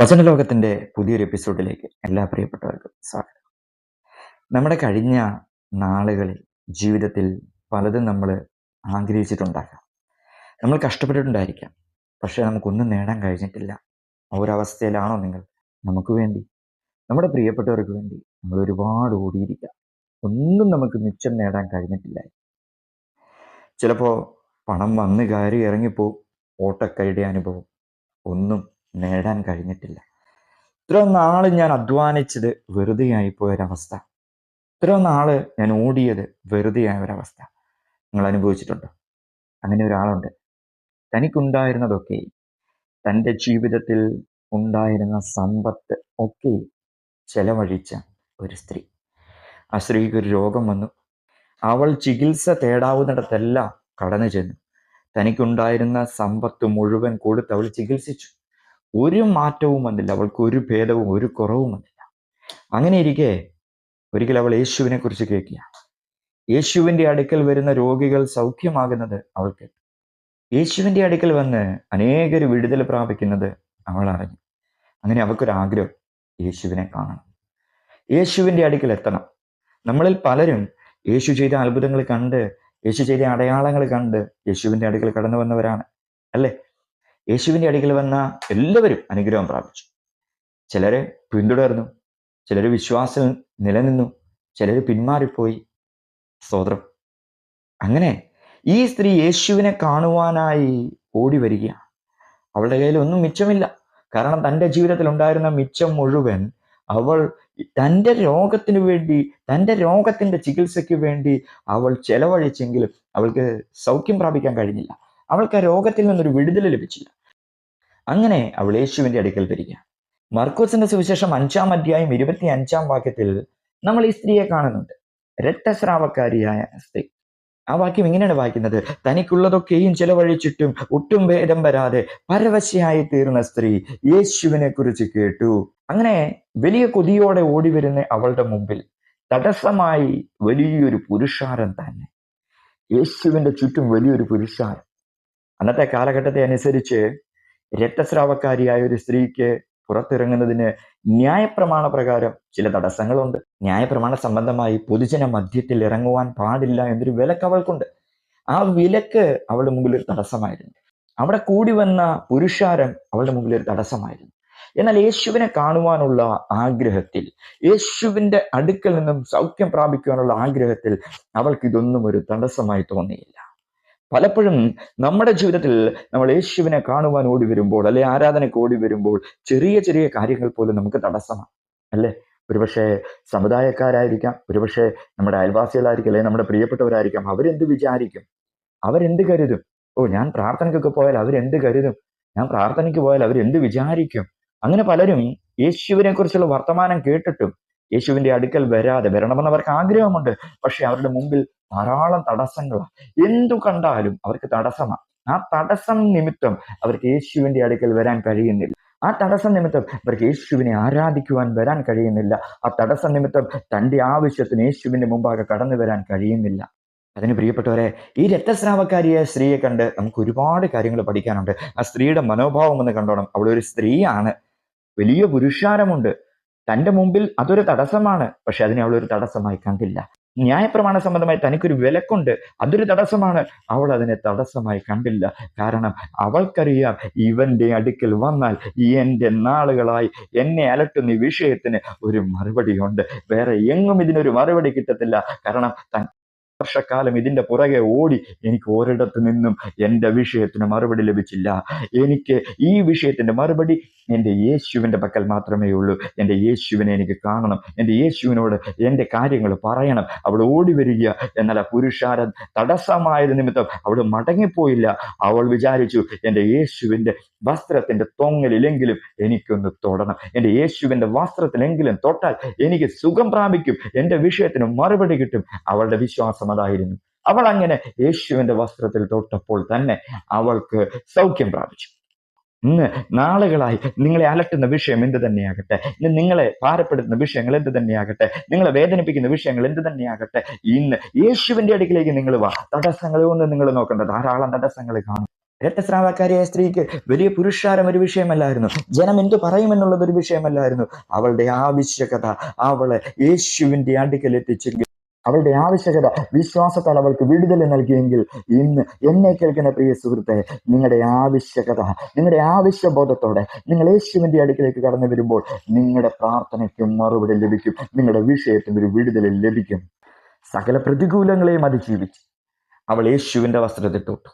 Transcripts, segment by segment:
വചനലോകത്തിന്റെ പുതിയൊരു എപ്പിസോഡിലേക്ക് എല്ലാ പ്രിയപ്പെട്ടവർക്കും സ്വാഗതം. നമ്മുടെ കഴിഞ്ഞ നാളുകളിൽ ജീവിതത്തിൽ പലതും നമ്മൾ ആഗ്രഹിച്ചിട്ടുണ്ടാകാം. നമ്മൾ കഷ്ടപ്പെട്ടിട്ടുണ്ടായിരിക്കാം. പക്ഷെ നമുക്കൊന്നും നേടാൻ കഴിഞ്ഞിട്ടില്ല. ആ ഒരു അവസ്ഥയിലാണോ നിങ്ങൾ? നമുക്ക് വേണ്ടി. നമ്മുടെ പ്രിയപ്പെട്ടവർക്ക് വേണ്ടി നമ്മൾ ഒരുപാട് ഓടിയിരിക്കാം. ഒന്നും നമുക്ക് മിച്ചം നേടാൻ കഴിഞ്ഞിട്ടില്ല. ചിലപ്പോൾ പണം വന്ന് കയറി ഇറങ്ങിപ്പോവും. ഓട്ടക്കൈയുടെ അനുഭവം. ഒന്നും നേടാൻ കഴിഞ്ഞിട്ടില്ല. ഇത്ര നാൾ ഞാൻ അധ്വാനിച്ചത് വെറുതെ ആയിപ്പോയ ഒരവസ്ഥ ഇത്ര ഞാൻ ഓടിയത് വെറുതെ ആയ ഒരവസ്ഥ നിങ്ങൾ അനുഭവിച്ചിട്ടുണ്ടോ? അങ്ങനെ ഒരാളുണ്ട്. തനിക്കുണ്ടായിരുന്നതൊക്കെ തന്റെ ജീവിതത്തിൽ ഉണ്ടായിരുന്ന സമ്പത്ത് ഒക്കെ ചെലവഴിച്ച ഒരു സ്ത്രീ. ആ സ്ത്രീക്ക് ഒരു രോഗം വന്നു. അവൾ ചികിത്സ തേടാവുന്നിടത്തെല്ലാം കടന്നു ചെന്നു. തനിക്കുണ്ടായിരുന്ന സമ്പത്ത് മുഴുവൻ കൊടുത്ത് അവൾ ചികിത്സിച്ചു. ഒരു മാറ്റവും വന്നില്ല. അവൾക്ക് ഒരു ഭേദവും ഒരു കുറവും വന്നില്ല. അങ്ങനെ ഇരിക്കെ ഒരിക്കൽ അവൾ യേശുവിനെ കുറിച്ച് കേൾക്കുക യേശുവിന്റെ അടുക്കൽ വരുന്ന രോഗികൾ സൗഖ്യമാകുന്നത് അവൾ കേട്ടു. യേശുവിന്റെ അടുക്കൽ വന്ന് അനേകർ വിടുതൽ പ്രാപിക്കുന്നത് അവൾ അറിഞ്ഞു. അങ്ങനെ അവൾക്കൊരാഗ്രഹം യേശുവിനെ കാണണം. യേശുവിന്റെ അടുക്കൽ എത്തണം. നമ്മളിൽ പലരും യേശു ചെയ്ത അത്ഭുതങ്ങൾ കണ്ട് യേശു ചെയ്ത അടയാളങ്ങൾ കണ്ട് യേശുവിന്റെ അടുക്കൽ കടന്നു വന്നവരാണ്. അല്ലേ? യേശുവിന്റെ അടികൾ വന്ന എല്ലാവരും അനുഗ്രഹം പ്രാപിച്ചു. ചിലരെ പിന്തുടർന്നു ചിലർ വിശ്വാസം നിലനിന്നു ചിലർ പിന്മാറിപ്പോയി. സ്തോത്രം. അങ്ങനെ ഈ സ്ത്രീ യേശുവിനെ കാണുവാനായി ഓടി വരികയാണ് അവളുടെ കയ്യിൽ ഒന്നും മിച്ചമില്ല. കാരണം തന്റെ ജീവിതത്തിൽ ഉണ്ടായിരുന്ന മിച്ചം മുഴുവൻ അവൾ തന്റെ രോഗത്തിന് വേണ്ടി തന്റെ രോഗത്തിന്റെ ചികിത്സയ്ക്ക് വേണ്ടി അവൾ ചെലവഴിച്ചെങ്കിലും അവൾക്ക് സൗഖ്യം പ്രാപിക്കാൻ കഴിഞ്ഞില്ല. അവൾക്ക് ആ രോഗത്തിൽ നിന്നൊരു വിടുതൽ ലഭിച്ചില്ല. അങ്ങനെ അവൾ യേശുവിന്റെ അടുക്കൽ വരിക മർക്കോസിന്റെ സുവിശേഷം അഞ്ചാം അധ്യായം ഇരുപത്തി അഞ്ചാം വാക്യത്തിൽ നമ്മൾ ഈ സ്ത്രീയെ കാണുന്നുണ്ട്. രക്തസ്രാവക്കാരിയായ സ്ത്രീ. ആ വാക്യം ഇങ്ങനെയാണ് വായിക്കുന്നത്. തനിക്കുള്ളതൊക്കെയും ചെലവഴിച്ചിട്ടും ഒട്ടും ഭേദം വരാതെ പരവശയായി തീർന്ന സ്ത്രീ യേശുവിനെ കുറിച്ച് കേട്ടു. അങ്ങനെ വലിയ കൊതിയോടെ ഓടി വരുന്ന അവളുടെ മുമ്പിൽ തടസ്സമായി വലിയൊരു പുരുഷാരം തന്നെ. യേശുവിന്റെ ചുറ്റും വലിയൊരു പുരുഷാരം. അന്നത്തെ കാലഘട്ടത്തെ അനുസരിച്ച് രക്തസ്രാവക്കാരിയായ ഒരു സ്ത്രീക്ക് പുറത്തിറങ്ങുന്നതിന് ന്യായപ്രമാണ പ്രകാരം ചില തടസ്സങ്ങളുണ്ട്. ന്യായപ്രമാണ സംബന്ധമായി പൊതുജന മധ്യത്തിൽ ഇറങ്ങുവാൻ പാടില്ല എന്നൊരു വിലക്ക് അവൾക്കുണ്ട് ആ വിലക്ക് അവളുടെ മുമ്പിൽ ഒരു തടസ്സമായിരുന്നു. അവിടെ കൂടി വന്ന പുരുഷാരം അവളുടെ മുമ്പിൽ ഒരു തടസ്സമായിരുന്നു. എന്നാൽ യേശുവിനെ കാണുവാനുള്ള ആഗ്രഹത്തിൽ യേശുവിന്റെ അടുക്കൽ നിന്നും സൗഖ്യം പ്രാപിക്കുവാനുള്ള ആഗ്രഹത്തിൽ അവൾക്ക് ഇതൊന്നും ഒരു തടസ്സമായി തോന്നിയില്ല. പലപ്പോഴും നമ്മുടെ ജീവിതത്തിൽ നമ്മൾ യേശുവിനെ കാണുവാൻ ഓടി വരുമ്പോൾ അല്ലെ ആരാധനയ്ക്ക് ഓടി വരുമ്പോൾ ചെറിയ ചെറിയ കാര്യങ്ങൾ പോലും നമുക്ക് തടസ്സമാണ് അല്ലേ? ഒരുപക്ഷെ സമുദായക്കാരായിരിക്കാം ഒരുപക്ഷെ നമ്മുടെ അയൽവാസികളായിരിക്കും അല്ലെങ്കിൽ നമ്മുടെ പ്രിയപ്പെട്ടവരായിരിക്കാം അവരെന്ത് വിചാരിക്കും? അവരെന്ത് കരുതും? ഓ ഞാൻ പ്രാർത്ഥനയ്ക്കൊക്കെ പോയാൽ അവരെന്ത് കരുതും? ഞാൻ പ്രാർത്ഥനയ്ക്ക് പോയാൽ അവരെന്ത് വിചാരിക്കും? അങ്ങനെ പലരും യേശുവിനെ കുറിച്ചുള്ള വർത്തമാനം കേട്ടിട്ടും യേശുവിന്റെ അടുക്കൽ വരാതെ വരണമെന്ന് അവർക്ക് ആഗ്രഹമുണ്ട്. പക്ഷെ അവരുടെ മുമ്പിൽ ധാരാളം തടസ്സങ്ങളാണ് എന്തു കണ്ടാലും അവർക്ക് തടസ്സമാണ് ആ തടസ്സം നിമിത്തം അവർക്ക് യേശുവിന്റെ അടുക്കൽ വരാൻ കഴിയുന്നില്ല. ആ തടസ്സം നിമിത്തം അവർക്ക് യേശുവിനെ ആരാധിക്കുവാൻ വരാൻ കഴിയുന്നില്ല. ആ തടസ്സം നിമിത്തം തന്റെ ആവശ്യത്തിന് യേശുവിന്റെ മുമ്പാകെ കടന്നു വരാൻ കഴിയുന്നില്ല. അതിന് പ്രിയപ്പെട്ടവരെ ഈ രക്തസ്രാവക്കാരിയായ സ്ത്രീയെ കണ്ട് നമുക്ക് ഒരുപാട് കാര്യങ്ങൾ പഠിക്കാനുണ്ട്. ആ സ്ത്രീയുടെ മനോഭാവം ഒന്ന് കണ്ടോണം. അവളൊരു സ്ത്രീയാണ്. വലിയ പുരുഷാരമുണ്ട്. തന്റെ മുമ്പിൽ അതൊരു തടസ്സമാണ്. പക്ഷെ അതിനെ അവൾ ഒരു തടസ്സമായി കണ്ടില്ല. ന്യായപ്രമാണ സംബന്ധമായി തനിക്കൊരു വിലക്കുണ്ട്. അതൊരു തടസ്സമാണ്. അവൾ അതിനെ തടസ്സമായി കണ്ടില്ല. കാരണം അവൾക്കറിയാം ഇവന്റെ അടുക്കൽ വന്നാൽ എന്റെ നാളുകളായി എന്നെ അലട്ടുന്ന വിഷയത്തിന് ഒരു മറുപടിയുണ്ട്. വേറെ എങ്ങും ഇതിനൊരു മറുപടി കിട്ടത്തില്ല. കാരണം തൻ വർഷക്കാലം ഇതിന്റെ പുറകെ ഓടി എനിക്ക് ഒരിടത്തു നിന്നും എന്റെ വിഷയത്തിന് മറുപടി ലഭിച്ചില്ല. എനിക്ക് ഈ വിഷയത്തിന്റെ മറുപടി എന്റെ യേശുവിന്റെ പക്കൽ മാത്രമേ ഉള്ളൂ. എന്റെ യേശുവിനെ എനിക്ക് കാണണം. എന്റെ യേശുവിനോട് എന്റെ കാര്യങ്ങൾ പറയണം. അവൾ ഓടി വരിക എന്നാൽ ആ പുരുഷാരൻ തടസ്സമായത് നിമിത്തം അവൾ മടങ്ങിപ്പോയില്ല. അവൾ വിചാരിച്ചു എന്റെ യേശുവിന്റെ വസ്ത്രത്തിന്റെ തൊങ്ങലിലെങ്കിലും എനിക്കൊന്ന് തൊടണം. എന്റെ യേശുവിന്റെ വസ്ത്രത്തിലെങ്കിലും തൊട്ടാൽ എനിക്ക് സുഖം പ്രാപിക്കും. എന്റെ വിഷയത്തിന് മറുപടി കിട്ടും. അവളുടെ വിശ്വാസം അതായിരുന്നു. അവൾ അങ്ങനെ യേശുവിന്റെ വസ്ത്രത്തിൽ തൊട്ടപ്പോൾ തന്നെ അവൾക്ക് സൗഖ്യം പ്രാപിച്ചു. ഇന്ന് നാളുകളായി നിങ്ങളെ അലട്ടുന്ന വിഷയം എന്ത് തന്നെയാകട്ടെ? ഇന്ന് നിങ്ങളെ ഭാരപ്പെടുത്തുന്ന വിഷയങ്ങൾ എന്ത് തന്നെയാകട്ടെ? നിങ്ങളെ വേദനിപ്പിക്കുന്ന വിഷയങ്ങൾ എന്ത് തന്നെയാകട്ടെ? ഇന്ന് യേശുവിന്റെ അടുക്കിലേക്ക് നിങ്ങൾ വാ. തടസ്സങ്ങളെ ഒന്ന് നിങ്ങൾ നോക്കണ്ട. ധാരാളം തടസ്സങ്ങൾ കാണും. രക്തസ്രാവക്കാരിയായ സ്ത്രീക്ക് വലിയ പുരുഷാരം ഒരു വിഷയമല്ലായിരുന്നു. ജനം എന്തു പറയുമെന്നുള്ളത് ഒരു വിഷയമല്ലായിരുന്നു. അവളുടെ ആവശ്യകത അവളെ യേശുവിന്റെ അടുക്കൽ എത്തിച്ചെങ്കിൽ അവളുടെ ആവശ്യകത വിശ്വാസത്താൽ അവൾക്ക് വിടുതൽ നൽകിയെങ്കിൽ ഇന്ന് എന്നെ കേൾക്കുന്ന പ്രിയ സുഹൃത്തെ നിങ്ങളുടെ ആവശ്യകത നിങ്ങളുടെ ആവശ്യബോധത്തോടെ നിങ്ങൾ യേശുവിന്റെ അടുക്കിലേക്ക് കടന്നു വരുമ്പോൾ നിങ്ങളുടെ പ്രാർത്ഥനയ്ക്ക് മറുപടി ലഭിക്കും നിങ്ങളുടെ വിഷയത്തിന് ഒരു വിടുതൽ ലഭിക്കും. സകല പ്രതികൂലങ്ങളെയും അതിജീവിച്ച് അവൾ യേശുവിന്റെ വസ്ത്രത്തിൽ തൊട്ടു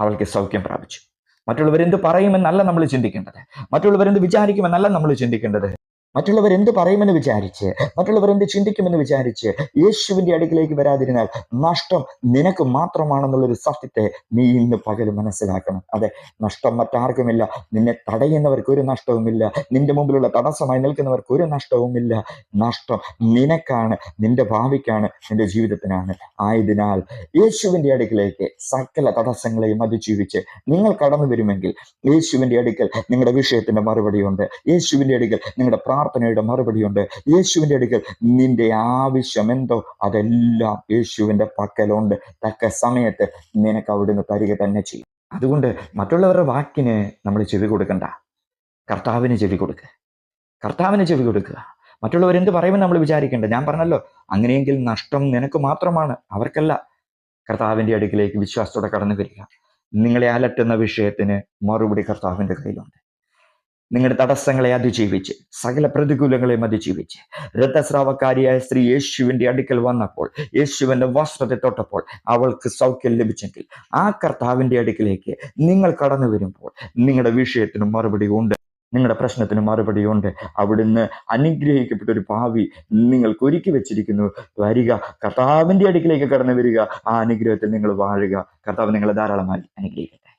അവൾക്ക് സൗഖ്യം പ്രാപിച്ചു. മറ്റുള്ളവരെന്ത് പറയുമെന്നല്ല നമ്മൾ ചിന്തിക്കേണ്ടത്. മറ്റുള്ളവരെന്ത് വിചാരിക്കുമെന്നല്ല നമ്മൾ ചിന്തിക്കേണ്ടത്. മറ്റുള്ളവർ എന്ത് പറയുമെന്ന് വിചാരിച്ച് മറ്റുള്ളവർ എന്ത് ചിന്തിക്കുമെന്ന് വിചാരിച്ച് യേശുവിന്റെ അടുക്കിലേക്ക് വരാതിരുന്നാൽ നഷ്ടം നിനക്ക് മാത്രമാണെന്നുള്ളൊരു സത്യത്തെ നീ ഇന്ന് പകൽ മനസ്സിലാക്കണം. അതെ നഷ്ടം മറ്റാർക്കുമില്ല. നിന്നെ തടയുന്നവർക്ക് ഒരു നഷ്ടവുമില്ല. നിന്റെ മുമ്പിലുള്ള തടസ്സമായി നിൽക്കുന്നവർക്ക് ഒരു നഷ്ടവുമില്ല. നഷ്ടം നിനക്കാണ് നിന്റെ ഭാവിക്കാണ് നിന്റെ ജീവിതത്തിനാണ്. ആയതിനാൽ യേശുവിന്റെ അടുക്കിലേക്ക് സകല തടസ്സങ്ങളെയും അതിജീവിച്ച് നിങ്ങൾ കടന്നു വരുമെങ്കിൽ യേശുവിന്റെ അടുക്കൽ നിങ്ങളുടെ വിഷയത്തിന്റെ മറുപടിയുണ്ട്. യേശുവിന്റെ അടുക്കൽ നിങ്ങളുടെ പ്രാർത്ഥനയുടെ മറുപടിയുണ്ട്. യേശുവിന്റെ അടുക്കൽ നിന്റെ ആവശ്യം എന്തോ അതെല്ലാം യേശുവിന്റെ പക്കലുണ്ട്. തക്ക സമയത്ത് നിനക്ക് അവിടുന്ന് തരിക തന്നെ ചെയ്യും. അതുകൊണ്ട് മറ്റുള്ളവരുടെ വാക്കിന് നമ്മൾ ചെവി കൊടുക്കണ്ട. കർത്താവിന് ചെവി കൊടുക്കുക കർത്താവിന് ചെവി കൊടുക്കുക. മറ്റുള്ളവർ മറ്റുള്ളവരെന്ത് പറയുമെന്ന് നമ്മൾ വിചാരിക്കേണ്ട. ഞാൻ പറഞ്ഞല്ലോ അങ്ങനെയെങ്കിൽ നഷ്ടം നിനക്ക് മാത്രമാണ് അവർക്കല്ല. കർത്താവിന്റെ അടുക്കിലേക്ക് വിശ്വാസത്തോടെ കടന്നു വരിക. നിങ്ങളെ അലട്ടുന്ന വിഷയത്തിന് മറുപടി കർത്താവിന്റെ കയ്യിലുണ്ട്. നിങ്ങളുടെ തടസ്സങ്ങളെ അതിജീവിച്ച് സകല പ്രതികൂലങ്ങളെയും അതിജീവിച്ച്. രക്തസ്രാവക്കാരിയായ സ്ത്രീ യേശുവിന്റെ അടുക്കൽ വന്നപ്പോൾ യേശുവിന്റെ വസ്ത്രത്തെ തൊട്ടപ്പോൾ അവൾക്ക് സൗഖ്യം ലഭിച്ചെങ്കിൽ ആ കർത്താവിന്റെ അടുക്കിലേക്ക് നിങ്ങൾ കടന്നു വരുമ്പോൾ നിങ്ങളുടെ വിഷയത്തിന് മറുപടി ഉണ്ട് നിങ്ങളുടെ പ്രശ്നത്തിന് മറുപടി ഉണ്ട്. അവിടുന്ന് അനുഗ്രഹിക്കപ്പെട്ട ഒരു ഭാവി നിങ്ങൾക്ക് ഒരുക്കി വെച്ചിരിക്കുന്നു. വരിക കർത്താവിന്റെ അടുക്കിലേക്ക് കടന്നു വരിക. ആ അനുഗ്രഹത്തിൽ നിങ്ങൾ വാഴുക. കർത്താവ് നിങ്ങളെ ധാരാളമായി അനുഗ്രഹിക്കട്ടെ.